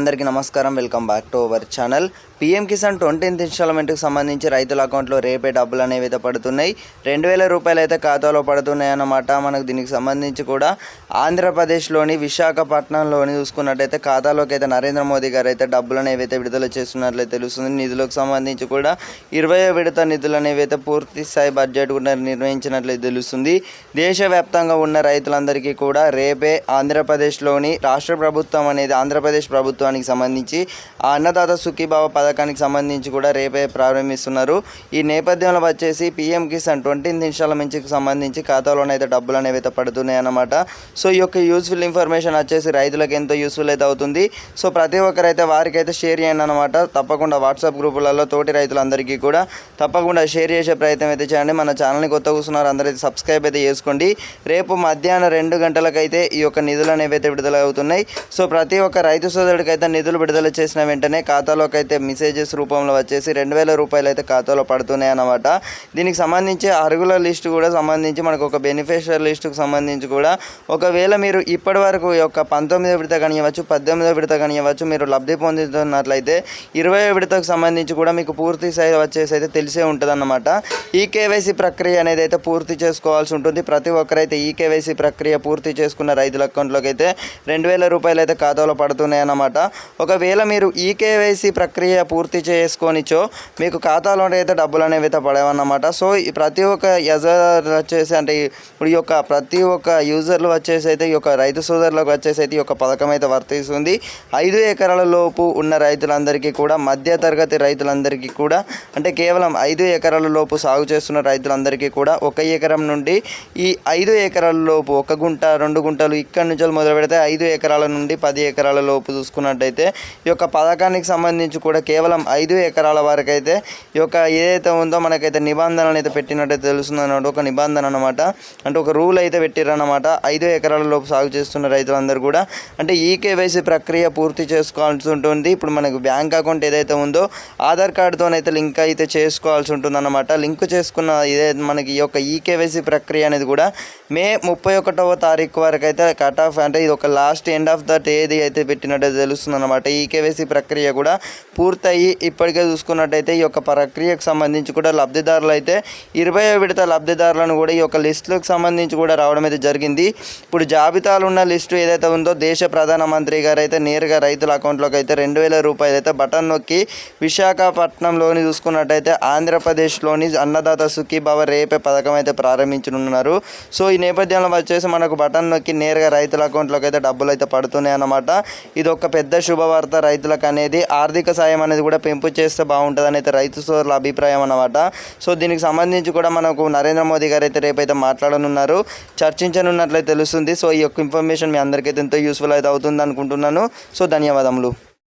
అందరికీ నమస్కారం. Welcome back to our channel. PM Kisan twentieth ఇన్స్టాల్మెంట్కి సంబంధించి రైతుల అకౌంట్లో రేపే డబ్బులు అనేవి అయితే పడుతున్నాయి. రెండు వేల రూపాయలు అయితే ఖాతాలో పడుతున్నాయి అన్నమాట. మనకు దీనికి సంబంధించి కూడా ఆంధ్రప్రదేశ్లోని విశాఖపట్నంలోని చూసుకున్నట్టయితే ఖాతాలోకి అయితే నరేంద్ర మోదీ గారు అయితే డబ్బులు అనేవి అయితే విడుదల చేస్తున్నట్లయితే తెలుస్తుంది. నిధులకు సంబంధించి కూడా ఇరవై విడత నిధులు అనేవి అయితే పూర్తి స్థాయి బడ్జెట్ కూడా నిర్వహించినట్లయితే తెలుస్తుంది. దేశవ్యాప్తంగా ఉన్న రైతులందరికీ కూడా రేపే ఆంధ్రప్రదేశ్లోని రాష్ట్ర ప్రభుత్వం అనేది ఆంధ్రప్రదేశ్ ప్రభుత్వం ప్రభుత్వానికి సంబంధించి ఆ అన్నదాత సుఖీభావ పథకానికి సంబంధించి కూడా రేపే ప్రారంభిస్తున్నారు. ఈ నేపథ్యంలో వచ్చేసి పిఎం కిసాన్ ట్వంటీ నిమిషాల ఇన్స్టాల్మెంట్కి సంబంధించి ఖాతాలోనైతే డబ్బులు అనేవి అయితే పడుతున్నాయి అన్నమాట. సో ఈ యొక్క యూస్ఫుల్ ఇన్ఫర్మేషన్ వచ్చేసి రైతులకు ఎంతో యూస్ఫుల్ అయితే అవుతుంది. సో ప్రతి ఒక్కరైతే వారికైతే షేర్ చేయండి అనమాట తప్పకుండా వాట్సాప్ గ్రూపులలో తోటి రైతులందరికీ కూడా తప్పకుండా షేర్ చేసే ప్రయత్నం అయితే చేయండి. మన ఛానల్ని కొత్త కూర్చున్నారు అందరైతే సబ్స్క్రైబ్ అయితే చేసుకోండి. రేపు మధ్యాహ్నం రెండు గంటలకైతే ఈ యొక్క నిధులు అనేవి అయితే విడుదల అవుతున్నాయి సో ప్రతి ఒక్క రైతు సోదరుడికి అయితే నిధులు విడుదల చేసిన వెంటనే ఖాతాలోకి అయితే మెసేజెస్ రూపంలో వచ్చేసి రెండు వేల రూపాయలు అయితే ఖాతాలో పడుతున్నాయి అన్నమాట. దీనికి సంబంధించి అరుగుల లిస్ట్ కూడా సంబంధించి మనకు ఒక బెనిఫిషియర్ లిస్టుకు సంబంధించి కూడా ఒకవేళ మీరు ఇప్పటి వరకు యొక్క పంతొమ్మిదో విడత కనియవచ్చు పద్దెనిమిదో విడత కనియవచ్చు మీరు లబ్ధి పొందుతున్నట్లయితే ఇరవై విడతకు సంబంధించి కూడా మీకు పూర్తి స్థాయి వచ్చేసి అయితే తెలిసే ఉంటుందన్నమాట. ఈ కేవైసీ ప్రక్రియ అనేది అయితే పూర్తి చేసుకోవాల్సి ఉంటుంది. ప్రతి ఒక్కరైతే ఈ కేవైసీ ప్రక్రియ పూర్తి చేసుకున్న రైతుల అకౌంట్లోకి అయితే రెండు వేల రూపాయలు అయితే ఖాతాలో పడుతున్నాయి అన్నమాట. ఒకవేళ మీరు ఈ కేవైసీ ప్రక్రియ పూర్తి చేసుకొనిచో మీకు ఖాతాలో అయితే డబ్బులు అనేవి అయితే పడేవన్నమాట. సో ఈ ప్రతి ఒక్క యజర్ వచ్చేసి అంటే ఇప్పుడు ఈ యొక్క ప్రతి ఒక్క యూజర్లు వచ్చేసి అయితే ఈ యొక్క రైతు సోదరులకు వచ్చేసి అయితే ఈ యొక్క పథకం అయితే వర్తిస్తుంది. ఐదు ఎకరాల లోపు ఉన్న రైతులందరికీ కూడా మధ్య తరగతి రైతులందరికీ కూడా అంటే కేవలం ఐదు ఎకరాల లోపు సాగు చేస్తున్న రైతులందరికీ కూడా ఒక ఎకరం నుండి ఈ ఐదు ఎకరాల లోపు ఒక గుంట రెండు గుంటలు ఇక్కడి నుంచి మొదలు పెడితే ఐదు ఎకరాల నుండి పది ఎకరాల లోపు చూసుకున్నట్టయితే ఈ యొక్క పథకానికి సంబంధించి కూడా కేవలం ఐదు ఎకరాల వరకు అయితే ఈ యొక్క ఏదైతే ఉందో మనకైతే నిబంధనలు అయితే పెట్టినట్టయితే తెలుస్తుంది అన్నమాట ఒక నిబంధన అనమాట అంటే ఒక రూల్ అయితే పెట్టిరన్నమాట. ఐదు ఎకరాల లోపు సాగు చేస్తున్న రైతులందరూ కూడా. అంటే ఈ కేవైసీ ప్రక్రియ పూర్తి చేసుకోవాల్సి ఉంటుంది. ఇప్పుడు మనకు బ్యాంక్ అకౌంట్ ఏదైతే ఉందో ఆధార్ కార్డుతోనైతే లింక్ అయితే చేసుకోవాల్సి ఉంటుంది అన్నమాట లింక్ చేసుకున్న ఇదే మనకి ఈ యొక్క ఈ కేవైసీ ప్రక్రియ అనేది కూడా మే ముప్పై ఒకటవ తారీఖు వరకు అయితే కట్ ఆఫ్ అంటే ఇది ఒక last end of the day అయితే పెట్టినట్టు తెలుస్తుంది. అనమాట ఈ కేవైసీ ప్రక్రియ కూడా పూర్తయి ఇప్పటికే చూసుకున్నట్టయితే ఈ యొక్క ప్రక్రియకు సంబంధించి కూడా లబ్ధిదారులు అయితే ఇరవై విడత లబ్ధిదారులను కూడా ఈ యొక్క లిస్టులకు సంబంధించి కూడా రావడం అయితే జరిగింది. ఇప్పుడు జాబితాలు ఉన్న లిస్టు ఏదైతే ఉందో దేశ ప్రధానమంత్రి గారు అయితే నేరుగా రైతుల అకౌంట్లోకి అయితే రెండు వేల రూపాయలు అయితే బటన్ నొక్కి విశాఖపట్నంలోని చూసుకున్నట్టయితే ఆంధ్రప్రదేశ్లోని అన్నదాత సుఖీభావ రేపే పథకం అయితే ప్రారంభించనున్నారు. సో ఈ నేపథ్యంలో వచ్చేసి మనకు బటన్ నొక్కి నేరుగా రైతుల అకౌంట్లోకి అయితే డబ్బులు అయితే పడుతున్నాయి అన్నమాట ఇది ఒక పెద్ద శుభవార్త రైతులకు అనేది ఆర్థిక సాయం అనేది కూడా పెంపు చేస్తే బాగుంటుంది అయితే రైతు సోదరుల అభిప్రాయం అన్నమాట. సో దీనికి సంబంధించి కూడా మనకు నరేంద్ర మోదీ గారు అయితే రేపైతే మాట్లాడనున్నారు. చర్చించనున్నట్లయితే తెలుస్తుంది. సో ఈ యొక్క ఇన్ఫర్మేషన్ మీ అందరికైతే ఎంతో యూస్ఫుల్ అయితే అవుతుంది అనుకుంటున్నాను సో ధన్యవాదములు.